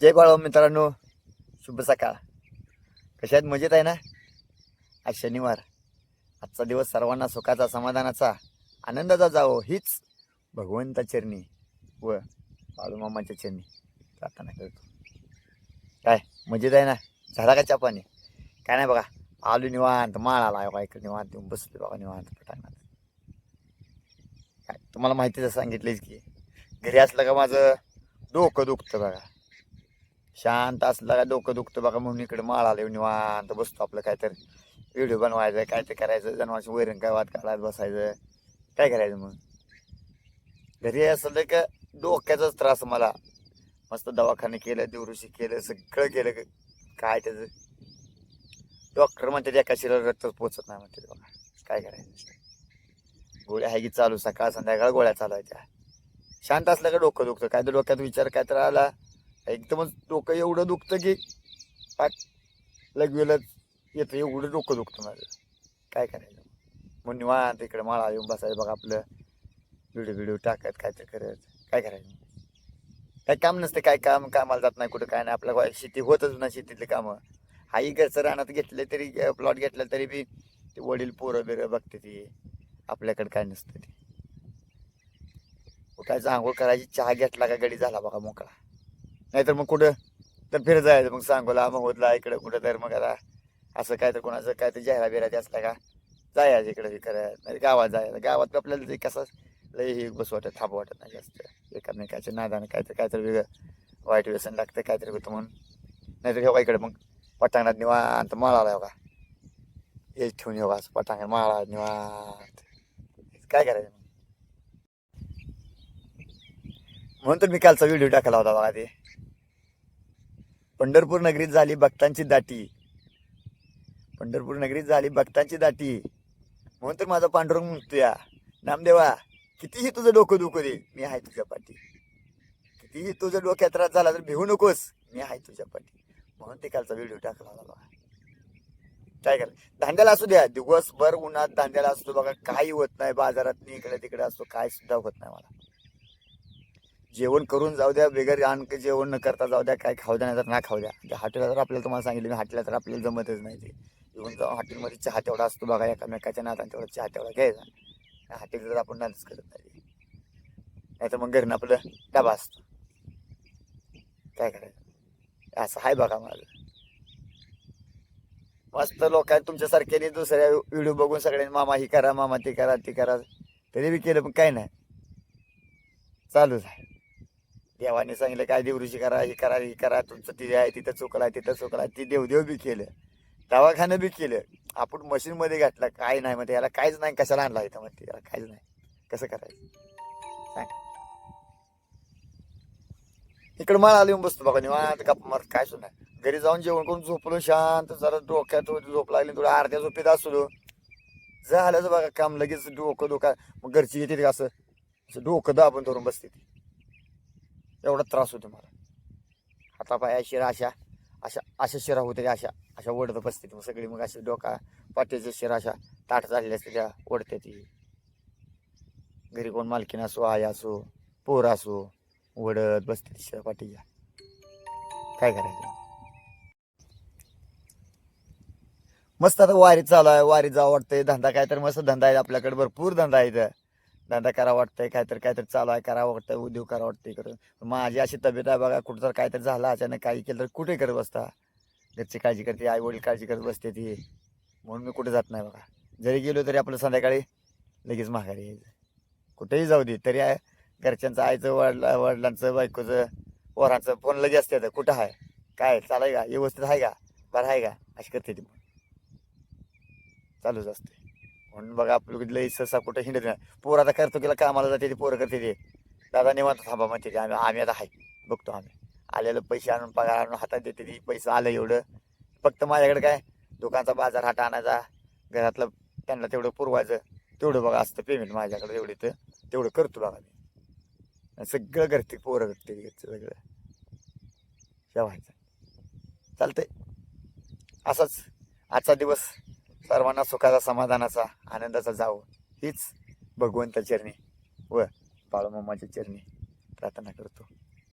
जय बाळा मित्रांनो शुभ सकाळ. कशात मजेत आहे ना? आज शनिवार. आजचा दिवस सर्वांना सुखाचा समाधानाचा आनंदाचा जावो हीच भगवंता चरणी व बाळूमामाच्या चरणी प्रार्थना करतो. काय मजेत आहे ना? झाला का चपाने काय नाही बघा आलू निवांत माळ आला बघा इकडे निवांत येऊन बसले बघा निवांत पटांगणात. काय तुम्हाला माहितीच सांगितलीच की घरी असलं का माझं डोकं दुखतं बघा. शांत असला का डोकं दुखतं बघा म्हणून इकडे माळाला येऊन निवांत बसतो आपलं काय तर व्हिडिओ बनवायचं काय ते करायचं जन्माची वैरण काय वाद काढायला बसायचं. काय करायचं मग? घरी असलं का डोक्याचाच त्रास मला. मस्त दवाखाने केलं दिवृषी केलं सगळं केलं. काय त्याचं? डॉक्टर म्हणते एका शिराला रक्त पोचत नाही म्हणते बघा. काय करायचं गोळ्या आहे की चालू? सकाळ संध्याकाळ गोळ्या चालवायच्या शांत असलं का डोकं दुखतं? काय तर डोक्यात विचार काय तर आला. एकदमच डोकं एवढं दुखतं की पाक लगवेलच येतं एवढं डोकं दुखतं माझं. काय करायचं? मग निवांत इकडे माळा येऊन बसायचं बघा आपलं व्हिडिओ व्हिडिओ टाकत काय तर करत. काय करायचं? काय काम नसतं काय काम कामाला जात नाही कुठं काय नाही. आपल्या शेती होतच ना शेतीतली कामं. हाही घरचं रानात घेतले तरी प्लॉट घेतला तरी बी ते वडील पोरं बिरं बघते ती. आपल्याकडे काय नसतं ते. उठायचं आंघोळ करायची चहा घेतला का गडी झाला बघा मोकळा. नाहीतर मग कुठं? तर फिर जायचं मग सांगोला मग होतला इकडं कुठं तर मग आता असं काय तर कोणाचं काय तर जाहिरा बिरायचं असला का? जायचं इकडं हे नाही गावात जायचं. गावात आपल्याला ते कसं लई हे बस वाटत थांब वाटत नाही जास्त. एकामेकाच्या नादानं काय तर काय तर वेगळं वाईट व्यसन लागतं काहीतरी होतं म्हणून. नाहीतर ठेवा इकडे मग पटांगणात निवांत माळाला हो का? हेच ठेवून येऊ असं पटांगण माळा निवांत. काय करायचं मग? म्हणून तर मी कालचा व्हिडिओ टाकला होता बघा ते. पंढरपूर नगरीत झाली भक्तांची दाटी. पंढरपूर नगरीत झाली भक्तांची दाटी. म्हणून तर माझा पांडुरंग मुक्तूया नामदेवा कितीही तुझं डोकं दुखू दे मी आहे तुझ्या पाठी. कितीही तुझं डोक्यात त्रास झाला तर भिवू नकोस मी आहे तुझ्या पाठी. म्हणून ते कालचा व्हिडिओ टाकला होता बघा. काय करा धांद्याला असू द्या दिवसभर उन्हात धांद्याला असतो बघा काही होत नाही बाजारात इकडे तिकडे असतो काय सुद्धा होत नाही मला. जेवण करून जाऊ द्या बेगर आणख जेवण न करता जाऊ द्या काय खाऊ द्या नाही तर ना खाऊ द्या. हॉटेलला तर आपल्याला तुम्हाला सांगितलं मी हॉटेलला तर आपल्याला जमतच नाही ते. इव्हन जाऊन हॉटेलमध्ये चहा तेवढा असतो बघा एकामेकाच्या नातान तेवढा चहा तेवढा घ्यायचा. हॉटेल तर आपण नाच करत नाही नाही तर मग घरनं आपलं डबा असतो. काय करायचं? असं आहे बघा माझं. मस्त लोक आहेत तुमच्यासारख्याने दुसऱ्या व्हिडिओ बघून सगळ्यांनी मामा ही करा मामा ती करा ती करा. तरी बी केलं पण काय नाही. चालूच आहे देवाने सांगितलं काय देवऋषी करा हे करा हे करा तुमचं तिथे आहे तिथं चुकला आहे तिथं चुकला आहे. ती देवदेव बी केलं. दवाखानं बी केलं. आपण मशीनमध्ये घातलं काय नाही म्हणते. याला काहीच नाही कशाला आणला इथं म्हणते. याला काहीच नाही. कसं करायचं? सांग. इकडं माळ आली येऊन बसतो बघा निवांत गप्पा मारत काय सुना नाही. घरी जाऊन जेवण करून झोपलो शांत जरा डोक्यात झोप लागली थोडं अर्ध्या झोपेत असलो. झालं बघा काम लगेच डोकं डोका मग घरची येते का असं? असं डोकं दाबून धरून बसते ती. एवढा त्रास होतो मला. हातापाया शिरा अशा अशा अशा शिरा होत्या अशा अशा ओढत बसते मग सगळी. मग अशी डोका पाठीच्या शिरा अशा ताट झालेल्या असते त्या ओढते ती. घरी कोण मालकीन असो आई असो पोर असो ओढत बसते ती शिरा पाठीच्या काय करायचं? मस्त आता वारी चालू आहे. वारी जावं वाटतंय. धंदा काय तर मस्त धंदा आहे. आपल्याकडे भरपूर धंदा आहे इथं. धंदा करा वाटतंय काहीतरी काहीतरी चालू आहे करावं वाटतंय उद्योग करा वाटतंय इकडं. माझी अशी तब्येत आहे बघा कुठं जर काहीतरी झालं अचानक काही केलं तर कुठे करत बसता? घरची काळजी करते आई वडील काळजी करत बसते ती. म्हणून मी कुठे जात नाही बघा. जरी गेलो तरी आपलं संध्याकाळी लगेच माघारी यायचं. कुठेही जाऊ दे तरी आहे. घरच्यांचं आईचं वडला वडिलांचं बायकोचं पोरांचं फोन लगेच असते कुठं आहे? काय चालाय का? व्यवस्थित आहे का? बरं आहे का? अशी करते ती चालूच असते. म्हणून बघा आपलं लई सहसा कुठं हिंडत नाही. पोर आता करतो गेला कामाला जाते ते पोरं करते ते. दादा निवांत थांबा म्हणते ते आम्ही आम्ही आता आहे. बघतो आम्ही. आलेलं पैसे आणून पगार आणून हातात देते ती. पैसे आलं एवढं. फक्त माझ्याकडे काय? दुकानचा बाजार हाट आणायचा. घरातलं त्यांना तेवढं पुरवायचं. तेवढं बघा असतं पेमेंट माझ्याकडे एवढं तर तेवढं करतो बघा मी. आणि सगळं करते पोरं करते घरचं सगळं. जेवायचं. चालतंय. असाच. आजचा दिवस सर्वांना सुखाचा समाधानाचा आनंदाचा जावं. हीच भगवंत चरणी व बाळूमामाच्या चरणी प्रार्थना करतो.